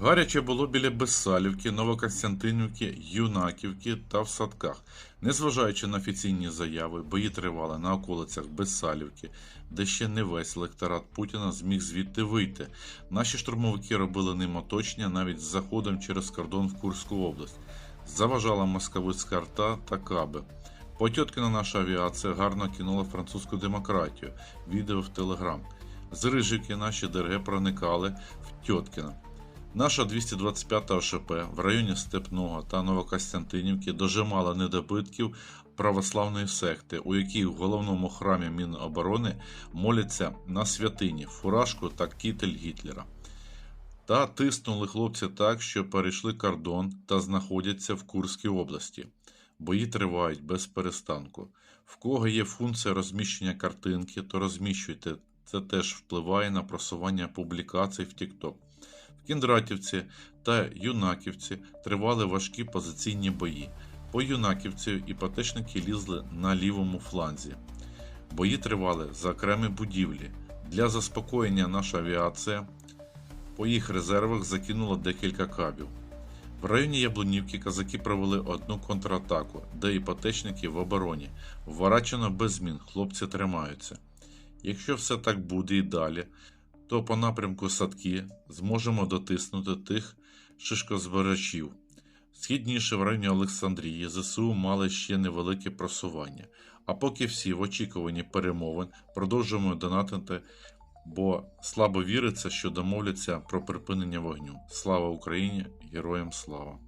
Гаряче було біля Безсалівки, Новокостянтинівки, Юнаківки та в садках. Незважаючи на офіційні заяви, бої тривали на околицях Безсалівки, де ще не весь електорат Путіна зміг звідти вийти. Наші штурмовики робили ним оточення навіть з заходом через кордон в Курську область. Заважала московицька арта та каби. Потьоткіна наша авіація гарно кинула французьку демократію. Відео в Телеграм. З Рижівки наші ДРГ проникали в Тьоткіна. Наша 225 ОШП в районі Степного та Новокостянтинівки дожимала недобитків православної секти, у якій в головному храмі Міноборони моляться на святині фуражку та кітель Гітлера. Та тиснули хлопці так, що перейшли кордон та знаходяться в Курській області. Бої тривають без перестанку. В кого є функція розміщення картинки, то розміщуйте. Це теж впливає на просування публікацій в TikTok. В Кіндратівці та Юнаківці тривали важкі позиційні бої. По Юнаківці іпотечники лізли на лівому фланзі. Бої тривали за окремі будівлі. Для заспокоєння наша авіація по їх резервах закинула декілька кабів. В районі Яблунівки казаки провели одну контратаку, де іпотечники в обороні. Вворачено без змін, хлопці тримаються. Якщо все так буде і далі, то по напрямку садки зможемо дотиснути тих шишкозбирачів. Східніше в районі Олександрії ЗСУ мали ще невелике просування. А поки всі в очікуванні перемовин продовжуємо донатити, бо слабо віриться, що домовляться про припинення вогню. Слава Україні! Героям слава!